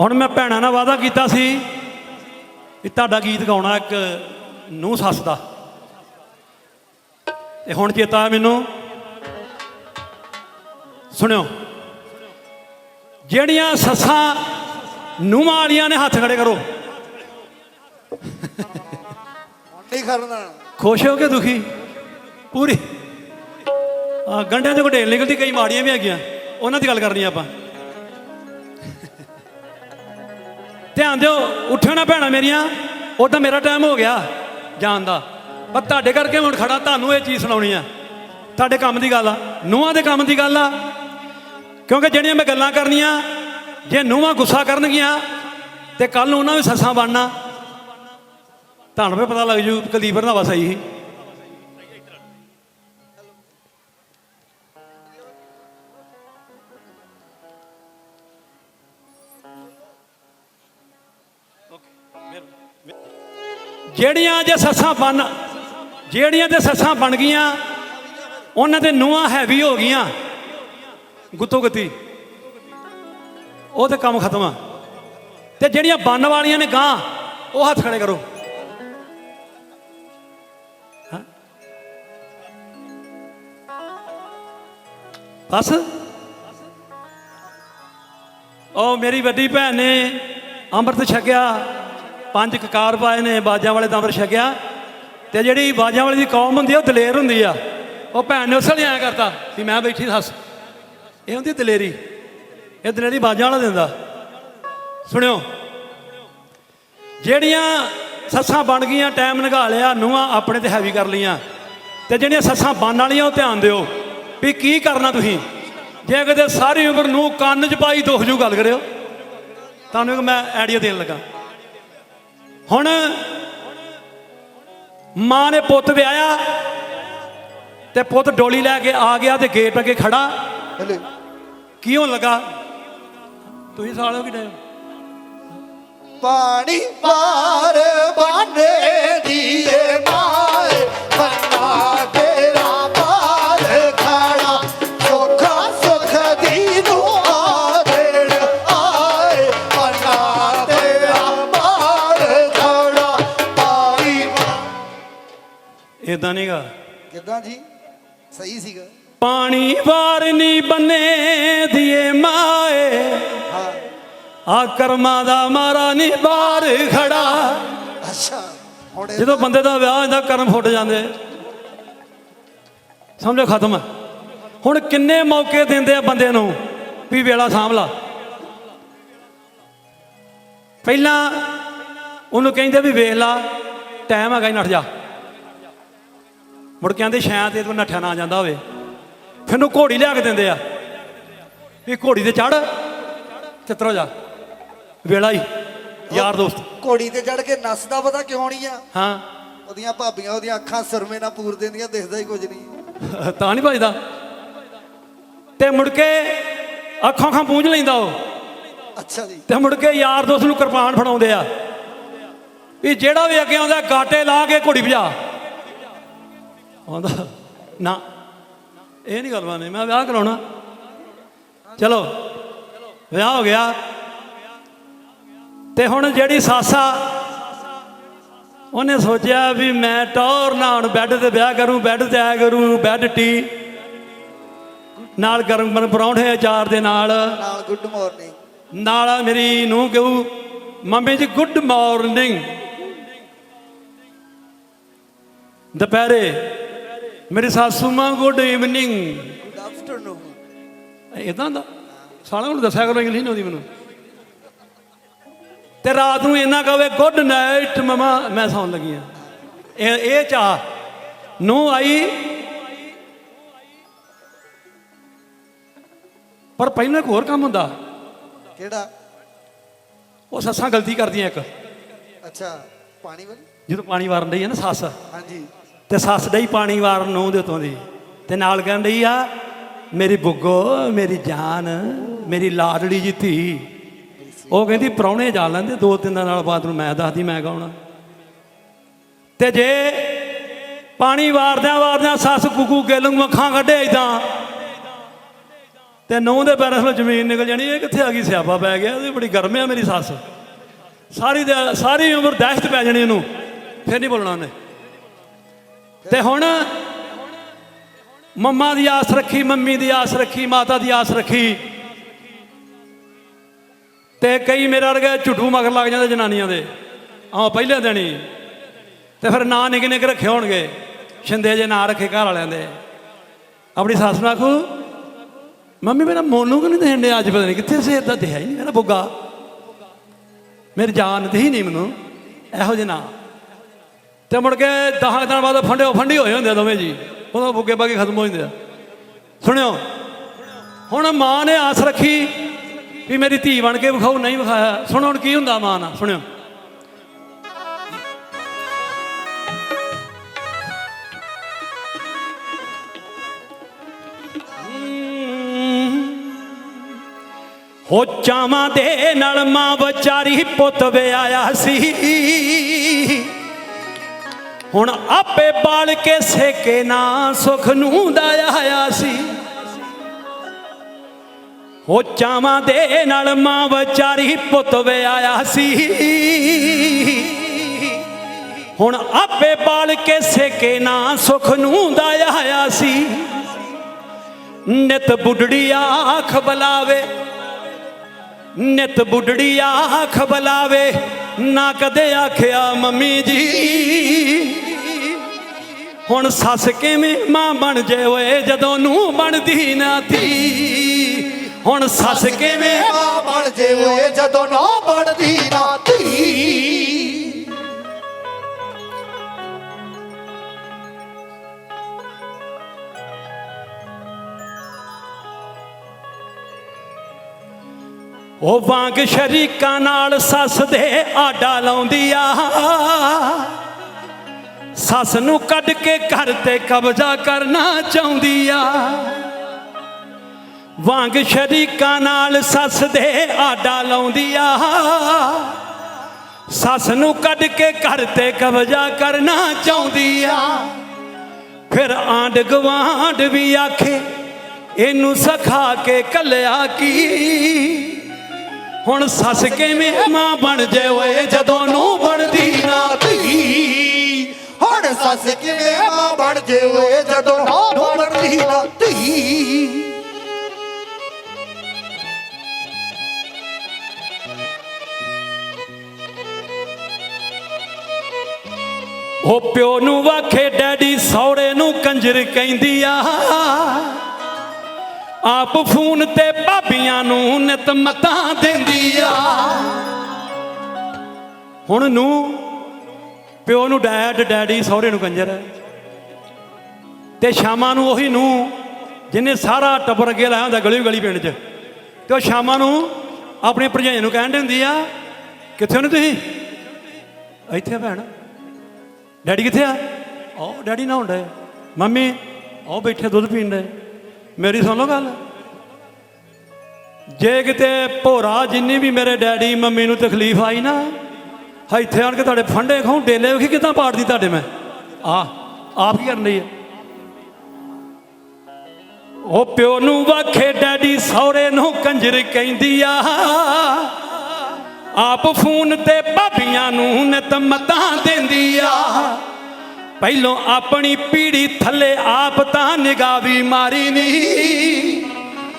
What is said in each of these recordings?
ਹੁਣ ਮੈਂ ਭੈਣਾਂ ਨਾਲ ਵਾਅਦਾ ਕੀਤਾ ਸੀ ਵੀ ਤੁਹਾਡਾ ਗੀਤ ਗਾਉਣਾ ਇੱਕ ਨੂੰ ਸੱਸ ਦਾ। ਤੇ ਹੁਣ ਚੇਤਾ ਮੈਨੂੰ। ਸੁਣਿਓ। ਜਿਹੜੀਆਂ ਸੱਸਾਂ ਨੂੰਹਾਂ ਵਾਲੀਆਂ ਨੇ ਹੱਥ ਖੜੇ ਕਰੋ। ਨਹੀਂ ਕਰਨਾ ਖੁਸ਼ ਹੋ ਕੇ ਦੁਖੀ। ਪੂਰੀ। ਆ ਗੰਢਿਆਂ ਚੋਂ ਘਟੇਲ ਨਿਕਲਦੀ ਕਈ ਮਾੜੀਆਂ ਵੀ ਹੈਗੀਆਂ। ਉਹਨਾਂ ਦੀ ਗੱਲ ਕਰਨੀ ਆਪਾਂ। ਧਿਆਨ ਦਿਓ ਉੱਠਿਓ ਨਾ ਭੈਣਾਂ ਮੇਰੀਆਂ, ਉਹ ਤਾਂ ਮੇਰਾ ਟਾਈਮ ਹੋ ਗਿਆ ਜਾਣ ਦਾ। ਪਰ ਤੁਹਾਡੇ ਕਰਕੇ ਹੁਣ ਖੜਾ, ਤੁਹਾਨੂੰ ਇਹ ਚੀਜ਼ ਸੁਣਾਉਣੀ ਆ। ਤੁਹਾਡੇ ਕੰਮ ਦੀ ਗੱਲ ਆ, ਨੂੰਹਾਂ ਦੇ ਕੰਮ ਦੀ ਗੱਲ ਆ। ਕਿਉਂਕਿ ਜਿਹੜੀਆਂ ਮੈਂ ਗੱਲਾਂ ਕਰਨੀਆਂ, ਜੇ ਨੂੰਹਾਂ ਗੁੱਸਾ ਕਰਨਗੀਆਂ, ਤੇ ਕੱਲ ਨੂੰ ਉਹਨਾਂ ਵੀ ਸੱਸਾਂ ਬਣਨਾ। ਤੁਹਾਨੂੰ ਵੀ ਪਤਾ ਲੱਗ ਜੂ ਕਲੀਬਰ ਦਾ ਵਸਾ ਹੀ ਜਿਹੜੀਆਂ ਜੇ ਸੱਸਾਂ ਬਣ, ਜਿਹੜੀਆਂ ਤੇ ਸੱਸਾਂ ਬਣ ਗਈਆਂ, ਉਹਨਾਂ ਦੇ ਨੂੰਹਾਂ ਹੈਵੀ ਹੋ ਗਈਆਂ। ਗੁੱਤੋ ਗਤੀ। ਉਹ ਤੇ ਕੰਮ ਖਤਮ ਆ। ਤੇ ਜਿਹੜੀਆਂ ਬੰਨ ਵਾਲੀਆਂ ਨੇ ਗਾਂ, ਉਹ ਹੱਥ ਖੜੇ ਕਰੋ। ਹਾਂ? ਬਸ। ਉਹ ਮੇਰੀ ਵੱਡੀ ਭੈਣ ਨੇ ਅੰਮ੍ਰਿਤ ਛਕਿਆ। ਪੰਜ ਕਕਾਰ ਪਾਏ ਨੇ ਬਾਜਾਂ ਵਾਲੇ ਤਾਂ ਅੰਮ੍ਰਿਤ ਛਕਿਆ ਤੇ ਜਿਹੜੀ ਬਾਜਾਂ ਵਾਲੀ ਦੀ ਕੌਮ ਹੁੰਦੀ ਆ, ਉਹ ਦਲੇਰ ਹੁੰਦੀ ਆ। ਉਹ ਭੈਣ ਨੇ ਉਸਲੇ ਆਇਆ ਕਰਤਾ ਵੀ ਮੈਂ ਬੈਠੀ ਸੱਸ ਇਹ ਹੁੰਦੀ ਦਲੇਰੀ? ਇਹ ਦਲੇਰੀ ਬਾਜਾਂ ਵਾਲਾ ਦਿੰਦਾ। ਸੁਣਿਓ, ਜਿਹੜੀਆਂ ਸੱਸਾਂ ਬਣ ਗਈਆਂ, ਟਾਈਮ ਨਿਘਾ ਲਿਆ, ਨੂੰਹਾਂ ਆਪਣੇ ਤੇ ਹੈਵੀ ਕਰ ਲਈਆਂ। ਤੇ ਜਿਹੜੀਆਂ ਸੱਸਾਂ ਬਣ ਵਾਲੀਆਂ, ਉਹ ਧਿਆਨ ਦਿਓ ਵੀ ਕੀ ਕਰਨਾ ਤੁਸੀਂ। ਜੇ ਕਿਤੇ ਸਾਰੀ ਉਮਰ ਨੂੰ ਕੰਨ 'ਚ ਪਾਈ ਦੁੱਖ ਜੂ, ਗੱਲ ਕਰਿਓ। ਤੁਹਾਨੂੰ ਇੱਕ ਮੈਂ ਆਈਡੀਆ ਦੇਣ ਲੱਗਾ। ਹੁਣ ਮਾਂ ਨੇ ਪੁੱਤ ਵਿਆਹਿਆ ਤੇ ਪੁੱਤ ਡੋਲੀ ਲੈ ਕੇ ਆ ਗਿਆ ਤੇ ਗੇਟ ਅੱਗੇ ਖੜਾ। ਹਲੇ। ਕੀ ਹੋਣ ਲੱਗਾ? ਤੁਸੀਂ ਸਾਲਿਓ ਕੀ ਡਏ ਹੋ? ਪਾਣੀ ਪਾਰ ਬਾਨੇ ਦੀਏ। ਏਦਾਂ ਨਹੀਂਗਾ ਕਿਦਾਂ ਜੀ? ਸਹੀ ਸੀਗਾ। ਪਾਣੀ ਵਾਰ ਨਹੀਂ ਬੰਨੇ ਦੀਏ ਮਾਏ। ਹਾਂ। ਆ ਕਰਮਾਂ ਦਾ ਮਾਰਾ ਨਹੀਂ ਬਾਹਰ ਖੜਾ। ਅੱਛਾ ਹੁਣ ਇਹ- ਜਦੋਂ ਬੰਦੇ ਦਾ ਵਿਆਹ ਹੁੰਦਾ ਕਰਮ ਫੁੱਟ ਜਾਂਦੇ। ਸਮਝੋ ਖਤਮ। ਹੁਣ ਕਿੰਨੇ ਮੌਕੇ ਦਿੰਦੇ ਆ ਬੰਦੇ ਨੂੰ ਵੀ ਵੇਲਾ ਸਾਂਭ ਲਾ। ਪਹਿਲਾਂ ਉਹਨੂੰ ਕਹਿੰਦੇ ਵੀ ਵੇਖ ਲਾ ਟਾਈਮ ਹੈਗਾ ਹੀ ਨੱਠ ਜਾ। ਮੁੜ ਕੇ ਆਂਦੇ ਸ਼ਾਇਦ ਇਹ ਤੋਂ ਨੱਠਿਆ ਨਾ ਜਾਂਦਾ ਹੋਵੇ। ਫਿਰ ਉਹਨੂੰ ਘੋੜੀ ਲਿਆ ਕੇ ਦਿੰਦੇ ਆ। ਵੀ ਘੋੜੀ ਤੇ ਚੜ ਚਿੱਤਰੋ ਜਾ। ਵੇਲਾ ਹੀ। ਯਾਰ ਦੋਸਤ। ਘੋੜੀ ਤੇ ਚੜ ਕੇ ਨੱਸਦਾ ਪਤਾ ਕਿਉਂ ਨਹੀਂ ਆ? ਹਾਂ। ਉਹਦੀਆਂ ਭਾਬੀਆਂ ਉਹਦੀਆਂ ਅੱਖਾਂ ਸੁਰਮੇ ਨਾਲ ਪੂਰ ਦਿੰਦੀਆਂ ਦਿਖਦਾ ਹੀ ਕੁਝ ਨਹੀਂ। ਤਾਂ ਨਹੀਂ ਭਜਦਾ। ਤੇ ਮੁੜ ਕੇ ਅੱਖਾਂ ਖਾਂ ਪੂੰਝ ਲੈਂਦਾ ਉਹ। ਅੱਛਾ ਜੀ। ਤੇ ਮੁੜ ਕੇ ਯਾਰ ਦੋਸਤ ਨੂੰ ਕਿਰਪਾਨ ਫੜਾਉਂਦੇ ਆ। ਵੀ ਜਿਹੜਾ ਵੀ ਅੱਗੇ ਆਉਂਦਾ ਗਾਟੇ ਲਾ ਕੇ ਘੋੜੀ ਭਜਾ। ਆਉਂਦਾ। ਨਾ। ਇਹ ਨਹੀਂ ਗੱਲ ਬਾਨੇ ਮੈਂ ਵਿਆਹ ਕਰਾਉਣਾ। ਚਲੋ। ਵਿਆਹ ਹੋ ਗਿਆ। ਤੇ ਹੁਣ ਜਿਹੜੀ ਸਾਸਾ ਉਹਨੇ ਸੋਚਿਆ ਵੀ ਮੈਂ ਟੌਰ ਨਾ ਹੁਣ ਬੈੱਡ ਤੇ ਵਿਆਹ ਕਰੂੰ ਬੈੱਡ ਤੇ ਆਇਆ ਕਰੂੰ ਬੈੱਡ ਟੀ। ਨਾਲ ਗਰਮ ਗਰਮ ਪਰੌਂਠੇ ਅਚਾਰ ਦੇ ਨਾਲ। ਨਾਲ ਗੁੱਡ ਮਾਰਨਿੰਗ। ਨਾਲ ਮੇਰੀ ਨੂੰ ਕਹੂ ਮੰਮੀ ਜੀ ਗੁੱਡ ਮਾਰਨਿੰਗ। ਦੁਪਹਿਰੇ ਮੇਰੀ ਸਾਸੂ ਮਾਂ ਗੁੱਡ ਈਵਨਿੰਗ ਗੁੱਡ ਆਫਟਰਨੂਨ ਇਦਾਂ ਦਾ? ਸਾਲਾ ਹੁਣ ਦੱਸਿਆ ਕਰੋ ਇੰਗਲਿਸ਼ ਨਹੀਂ ਆਉਂਦੀ ਮੈਨੂੰ। ਤੇ ਰਾਤ ਨੂੰ ਇੰਨਾ ਕਹਵੇ ਗੁੱਡ ਨਾਈਟ ਮਮਾ ਮੈਂ ਸੌਣ ਲੱਗੀ ਆ। ਇਹ ਇਹ ਚਾਹ ਨੂੰ ਆਈ। ਪਰ ਪਹਿਲਾਂ ਇੱਕ ਹੋਰ ਕੰਮ ਹੁੰਦਾ। ਕਿਹੜਾ? ਉਹ ਸੱਸਾਂ ਗਲਤੀ ਕਰਦੀਆਂ ਇੱਕ। ਅੱਛਾ ਪਾਣੀ ਵਾਲੀ? ਜਦੋਂ ਪਾਣੀ ਵਾਰਨ ਡਈ ਆ ਨਾ ਸੱਸ। ਹਾਂਜੀ। ਤੇ ਸੱਸ ਡਈ ਪਾਣੀ ਵਾਰਨ ਨੂੰ ਦੇ ਉਤੋਂ ਦੀ। ਤੇ ਨਾਲ ਕਹਿਣ ਡਈ ਆ, ਮੇਰੀ ਬੁੱਗੋ ਮੇਰੀ ਜਾਨ, ਮੇਰੀ ਲਾਡੜੀ ਜੀ ਧੀ। ਉਹ ਕਹਿੰਦੀ, ਪ੍ਰਾਹੁਣੇ ਜਾ ਲੈਂਦੇ, ਦੋ ਤਿੰਨ ਦਿਨਾਂ ਨਾਲ ਬਾਅਦ ਨੂੰ ਮੈਂ ਦੱਸਦੀ, ਮੈਂ ਗਾਉਣਾ ਆ। ਤੇ ਜੇ ਪਾਣੀ ਵਾਰਦਿਆਂ ਵਾਰਦਿਆਂ ਸੱਸ ਕੁਕੂ ਗੇਲੂ ਅੱਖਾਂ ਕੱਢੇ ਇਦਾਂ ਤੇ ਨੌ ਦੇ ਪੈਰਾਂ ਤੋਂ ਜ਼ਮੀਨ ਨਿਕਲ ਜਾਣੀ, ਇਹ ਕਿੱਥੇ ਆ ਗਈ? ਸਿਆਪਾ ਪੈ ਗਿਆ, ਇਹ ਬੜੀ ਗਰਮ ਆ ਮੇਰੀ ਸੱਸ। ਸਾਰੀ ਦਿਹਾ- ਸਾਰੀ ਉਮਰ ਦਹਿਸ਼ਤ ਪੈ ਜਾਣੀ ਇਹਨੂੰ। ਫਿਰ ਨਹੀਂ ਬੋਲਣਾ ਉਹਨੇ। ਤੇ ਹੁਣ ਮੰਮਾ ਦੀ ਆਸ ਰੱਖੀ, ਮੰਮੀ ਦੀ ਆਸ ਰੱਖੀ, ਮਾਤਾ ਦੀ ਆਸ ਰੱਖੀ। ਤੇ ਕਈ ਮੇਰੇ ਵਰਗੇ ਝੁੱਟੂ ਮਗਰ ਲੱਗ ਜਾਂਦੇ ਜਨਾਨੀਆਂ ਦੇ। ਆਹ ਪਹਿਲੇ ਦੇਣੀ ਤੇ ਫਿਰ ਨਾਂ ਨਿੱਕੇ ਨਿੱਕੇ ਰੱਖੇ ਹੋਣਗੇ। ਛਿੰਦੇ ਜੇ ਨਾਂ ਰੱਖੇ ਘਰ ਵਾਲਿਆਂ ਦੇ। ਆਪਣੀ ਸੱਸ ਨੂੰ ਆਖੂ, ਮੰਮੀ, ਮੇਰਾ ਮੋਨੂ ਕਿ ਨਹੀਂ ਦੇਣ ਅੱਜ? ਪਤਾ ਨਹੀਂ ਕਿੱਥੇ ਸੇਰ ਦਾ ਦਿਹਾ ਹੀ ਨਹੀਂ ਮੇਰਾ ਬੁੱਗਾ। ਮੇਰੀ ਜਾਨ ਦੀ ਨਹੀਂ ਮੈਨੂੰ। ਇਹੋ ਜਿਹੇ ਨਾਂ। ਤੇ ਮੁੜ ਕੇ 10 ਦਿਨ ਬਾਅਦ ਫੰਡੇ ਫੰਡੀ ਹੋਏ ਹੁੰਦੇ ਆ ਦੋਵੇਂ ਜੀ। ਉਦੋਂ ਬੁੱਗੇ ਬਾਗੇ ਖਤਮ ਹੋ ਜਾਂਦੇ ਆ। ਸੁਣਿਓ, ਹੁਣ ਮਾਂ ਨੇ ਆਸ ਰੱਖੀ ਵੀ ਮੇਰੀ ਧੀ ਬਣ ਕੇ ਵਿਖਾਓ ਨਹੀਂ ਵਿਖਾਇਆ। ਸੁਣੋ ਹੁਣ ਕੀ ਹੁੰਦਾ ਮਾਂ ਨਾਲ, ਸੁਣਿਓ। ਹੋ ਚਾਵਾਂ ਦੇ ਨਾਲ ਮਾਂ ਵਿਚਾਰੀ ਪੁੱਤ ਵਿਆਇਆ ਸੀ। ਹੁਣ ਆਪੇ ਬਾਲ ਕੇ ਸੇਕੇ ਨਾ ਸੁਖ ਨੂੰ ਦਾ ਆਇਆ ਸੀ। ਹੋ ਚਾਵਾਂ ਦੇ ਨਾਲ ਮਾਂ ਵਿਚਾਰੀ ਪੁੱਤ ਵਿਆਇਆ ਸੀ। ਹੁਣ ਆਪੇ ਬਾਲ ਕੇ ਸੇਕੇ ਨਾ ਸੁਖ ਨੂੰ ਦਾ ਆਇਆ ਸੀ। ਨਿਤ ਬੁੱਢੜੀ ਆਖ ਬਲਾਵੇ, ਨਿਤ ਬੁੱਢੜੀ ਆਖ ਬਲਾਵੇ, ਨਾ ਕਦੇ ਆਖਿਆ ਮੰਮੀ ਜੀ। ਹੁਣ ਸੱਸ ਕਿਵੇਂ ਮਾਂ ਬਣ ਜੇ ਓਏ ਜਦੋਂ ਨੂੰ ਬਣਦੀ ਨਾ ਤੀ ਹੁਣ ਸੱਸ ਕਿਵੇਂ ਮਾਂ ਬਣ ਜੇ ਓਏ ਜਦੋਂ ਨਾ ਬਣਦੀ ਨਾ ਧੀ। ਉਹ ਵਾਂਗ ਸ਼ਰੀਕਾਂ ਨਾਲ ਸੱਸ ਦੇ ਆਡਾ ਲਾਉਂਦੀ ਆ। ਸੱਸ ਨੂੰ ਕੱਢ ਕੇ ਘਰ ਤੇ ਕਬਜ਼ਾ ਕਰਨਾ ਚਾਹੁੰਦੀ ਆ। ਵਾਂਗ ਸ਼ਰੀਕਾਂ ਨਾਲ ਸੱਸ ਦੇ ਆਡਾ ਲਾਉਂਦੀ ਆ। ਸੱਸ ਨੂੰ ਕੱਢ ਕੇ ਘਰ ਤੇ ਕਬਜ਼ਾ ਕਰਨਾ ਚਾਹੁੰਦੀ ਆ। ਫਿਰ ਆਂਡ ਗਵਾਂਡ ਵੀ ਆਖੇ, ਇਹਨੂੰ ਸਖਾ ਕੇ ਕੱਲਿਆ ਕੀ? ਹੁਣ ਸੱਸ ਕਿਵੇਂ ਮਾਂ ਬਣ ਜੇ ਓਏ, ਜਦੋਂ ਨੂੰ ਬਣਦੀ ਸੱਸ ਕਿਵੇਂ ਮਾਂ ਬਣ ਜੇ ਓਏ ਜਦੋਂ ਨਾ ਬਣਦੀ ਨਾ ਧੀ ਉਹ ਪਿਓ ਨੂੰ ਵਾਖੇ ਡੈਡੀ ਸੌੜੇ ਨੂੰ ਕੰਜਰ ਕਹਿੰਦੀ ਆ ਆਪ ਫੋਨ ਤੇ ਭਾਬੀਆਂ ਨੂੰ ਨਿਤ ਮਤਾਂ ਦਿੰਦੀ ਆ ਹੁਣ ਨੂੰ ਪਿਓ ਨੂੰ ਡੈਡ, ਡੈਡੀ ਸਹੁਰੇ ਨੂੰ ਕੰਜਰ। ਤੇ ਸ਼ਾਮਾਂ ਨੂੰ ਉਹੀ ਨੂੰ ਜਿਹਨੇ ਸਾਰਾ ਟੱਬਰ ਅੱਗੇ ਲਾਇਆ ਹੁੰਦਾ ਗਲੀ ਗਲੀ ਪਿੰਡ 'ਚ, ਤੇ ਉਹ ਸ਼ਾਮਾਂ ਨੂੰ ਆਪਣੀ ਭਰਜਾਈ ਨੂੰ ਕਹਿਣ ਦਿੰਦੀ ਆ, ਕਿੱਥੇ ਹੋ ਤੁਸੀਂ? ਇੱਥੇ ਭੈਣ। ਡੈਡੀ ਕਿੱਥੇ ਆ? ਉਹ ਡੈਡੀ ਨਾ ਹੁੰਦੇ ਮੰਮੀ ਉਹ ਬੈਠੇ ਦੁੱਧ ਪੀਣ ਦੇ ਮੇਰੀ ਸੁਣ ਲਓ ਗੱਲ। ਜੇ ਕਿਤੇ ਭੋਰਾ ਜਿੰਨੀ ਵੀ ਮੇਰੇ ਡੈਡੀ ਮੰਮੀ ਨੂੰ ਤਕਲੀਫ ਆਈ ਨਾ ਇੱਥੇ ਆਣ ਕੇ ਤੁਹਾਡੇ ਫੰਡੇ ਖਾਉ ਡੇਲੇ ਵੇਖੀ ਕਿਦਾਂ ਪਾੜਦੀ ਤੁਹਾਡੇ ਮੈਂ। ਆ, ਆਪ ਕੀ ਕਰਨ ਲਈ ਹੈ ਉਹ ਪਿਓ ਨੂੰ ਵਾਖੇ ਡੈਡੀ ਸਹੁਰੇ ਨੂੰ ਕੰਜਰ ਕਹਿੰਦੀ ਆ। ਆਪ ਫੋਨ ਤੇ ਭਾਬੀਆਂ ਨੂੰ ਨਿਤ ਮਤਾਂ ਦਿੰਦੀ ਆ। ਪਹਿਲੋਂ ਆਪਣੀ ਪੀੜੀ ਥੱਲੇ ਆਪ ਤਾਂ ਨਿਗਾਹ ਵੀ ਮਾਰੀ ਨਹੀਂ।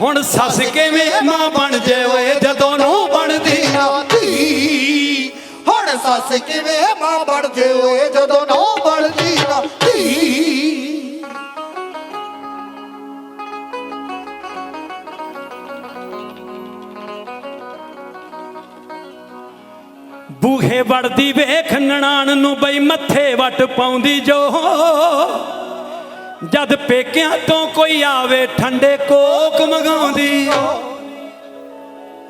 ਹੁਣ ਸੱਸ ਕਿਵੇਂ ਮਾਂ ਬਣ ਜੇ ਓਏ, ਜਦੋਂ ਨੂੰ ਬਣਦੀ ਆ ਧੀ। ਹੁਣ ਸੱਸ ਕਿਵੇਂ ਮਾਂ ਬਣ ਓਏ ਜਦੋਂ ਨਾ ਬਣਦੀ ਨਾ ਧੀ? ਬੂਹੇ ਵੜਦੀ ਵੇਖ ਨਣਾਨ ਨੂੰ ਬਈ ਮੱਥੇ ਵੱਟ ਪਾਉਂਦੀ ਜੋ। ਜਦ ਪੇਕਿਆਂ ਤੋਂ ਕੋਈ ਆਵੇ ਠੰਡੇ ਕੋਕ ਮੰਗਾਉਂਦੀ।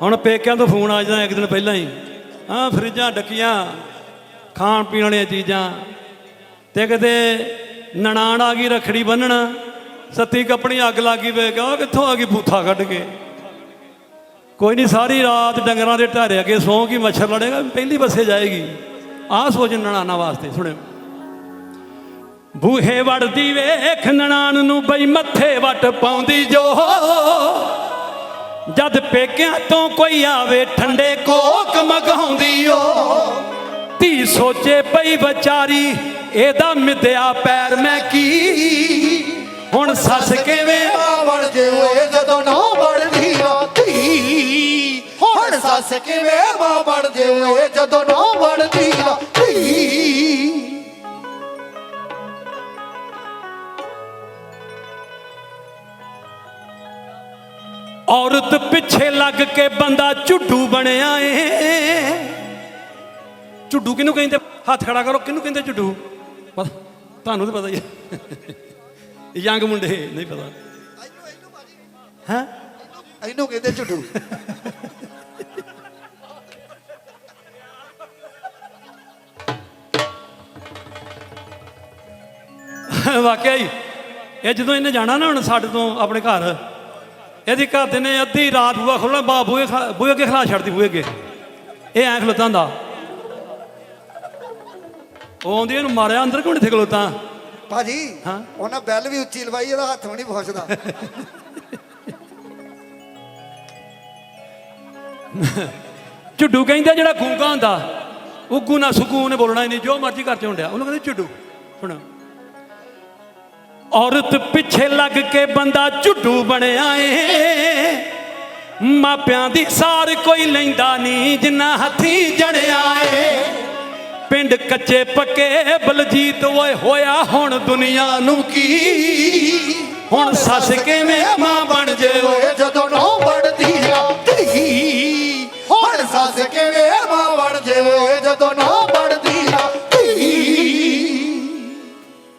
ਹੁਣ ਪੇਕਿਆਂ ਤੋਂ ਫੋਨ ਆ ਜਾਂਦਾ ਇੱਕ ਦਿਨ ਪਹਿਲਾਂ ਹੀ। ਆ ਫਰਿੱਜਾਂ, ਡੱਕੀਆਂ, ਖਾਣ ਪੀਣ ਵਾਲੀਆਂ ਚੀਜ਼ਾਂ। ਤੇ ਕਿਤੇ ਨਣਾਨ ਆ ਗਈ, ਰਖੜੀ ਬੰਨਣ, ਸੱਤੀ ਕੱਪਣੀ ਅੱਗ ਲੱਗੀ ਵੇ, ਕਹਾ, ਕਿੱਥੋਂ ਆ ਗਈ ਬੂਥਾ ਕੱਢ ਕੇ? ਕੋਈ ਨਹੀਂ ਸਾਰੀ ਰਾਤ ਡੰਗਰਾਂ ਦੇ ਢਾਰੇ ਅੱਗੇ ਸੌਂ ਕੀ ਮੱਛਰ ਲੜੇਗਾ, ਪਹਿਲੀ ਬੱਸੇ ਜਾਏਗੀ। ਆਹ ਸੋਚ ਨਣਾਨਾ ਵਾਸਤੇ, ਸੁਣਿਓ। ਬੂਹੇ ਵੜਦੀ ਵੇਖ, ਨਣਾਨ ਨੂੰ ਬਈ ਮੱਥੇ ਵੱਟ ਪਾਉਂਦੀ ਜੋ। ਜਦ ਪੇਕਿਆਂ ਤੋਂ ਕੋਈ ਆਵੇ, ਠੰਡੇ ਕੋਕ ਮਗਾਉਂਦੀ ਧੀ ਸੋਚੇ ਪਈ ਵਿਚਾਰੀ, ਇਹਦਾ ਮਿੱਧਿਆ ਪੈਰ ਮੈਂ ਕੀ? ਹੁਣ ਸੱਸ ਕਿਵੇਂ ਮਾਂ ਜੇ ਓਏ ਜਦੋਂ ਨਾ ਬਣਦੀ ਨਾ ਧੀ ਹੁਣ ਸੱਸ ਕਿਵੇਂ ਮਾਂ ਬਣ ਜੇ ਓਏ ਜਦੋਂ ਨਾ ਬਣਦੀ ਨਾ ਧੀ ਔਰਤ ਪਿੱਛੇ ਲੱਗ ਕੇ ਬੰਦਾ ਝੁੱਡੂ ਬਣਿਆ ਏ। ਝੁੱਡੂ ਕਿਹਨੂੰ ਕਹਿੰਦੇ? ਹੱਥ ਖੜਾ ਕਰੋ ਕਿਹਨੂੰ ਕਹਿੰਦੇ ਝੁੱਡੂ? ਪਤਾ ਤੁਹਾਨੂੰ ਤਾਂ ਪਤਾ ਹੀ ਹੈ। ਯੰਗ ਮੁੰਡੇ ਨਹੀਂ ਪਤਾ। ਹੈ? ਇਹਨੂੰ ਕਹਿੰਦੇ ਝੁੱਡੂ। ਵਾਕਿਆ ਹੀ। ਇਹ ਜਦੋਂ ਇਹਨੇ ਜਾਣਾ ਨਾ ਹੁਣ ਸਾਡੇ ਤੋਂ ਆਪਣੇ ਘਰ ਇਹਦੀ ਘਰ ਦੇ ਨੇ ਅੱਧੀ ਰਾਤ ਬੂਆ ਖੋਲਣਾ ਬਾ ਬੂਏ ਬੂਏ ਅੱਗੇ ਖਲਾ ਛੱਡਦੀ ਬੂਏ ਅੱਗੇ। ਇਹ ਐਂ ਖਲੋਤਾ ਹੁੰਦਾ। ਉਹ ਆਉਂਦੀ ਇਹਨੂੰ ਮਾਰਿਆ ਅੰਦਰ ਕਿਉਂ ਨਹੀਂ ਥੇ ਖਲੋਤਾ? ਭਾਜੀ ਹਾਂ? ਉਹਨਾਂ ਬੈਲ ਵੀ ਉੱਚੀ ਲਵਾਈ ਇਹਦਾ ਹੱਥ ਵੀ ਨਹੀਂ ਪਹੁੰਚਦਾ ਝੁੱਡੂ ਕਹਿੰਦਾ ਜਿਹੜਾ ਗੂੰਗਾ ਹੁੰਦਾ ਉੱਗੂ ਨਾ ਸੁਕੂ ਨੇ ਬੋਲਣਾ ਹੀ ਨਹੀਂ ਜੋ ਮਰਜ਼ੀ ਕਰ ਚੁੰਡਿਆ ਉਹਨੂੰ ਕਹਿੰਦੇ ਝੁੱਡੂ। ਸੁਣ। ਔਰਤ ਪਿੱਛੇ ਲੱਗ ਕੇ ਬੰਦਾ ਝੁੱਡੂ ਬਣਿਆ ਏ। ਮਾਪਿਆਂ ਦੀ ਸਾਰ ਕੋਈ ਲੈਂਦਾ ਨਹੀਂ ਜਿੰਨਾ ਹੱਥੀ ਜੜਿਆ ਏ। ਪਿੰਡ ਕੱਚੇ ਪੱਕੇ, ਬਲਜੀਤ ਓਏ ਹੋਇਆ ਹੁਣ ਦੁਨੀਆ ਨੂੰ ਕੀ? ਹੁਣ ਸੱਸ ਕਿਵੇਂ ਮਾਂ ਬਣ ਜੇ ਓਏ? ਜਦੋਂ ਨੌ ਬਣਦੀ ਆ ਹੁਣ ਸੱਸ ਕਿਵੇਂ ਮਾਂ ਬਣ ਜੇ ਓਏ? ਜਦੋਂ ਨੌ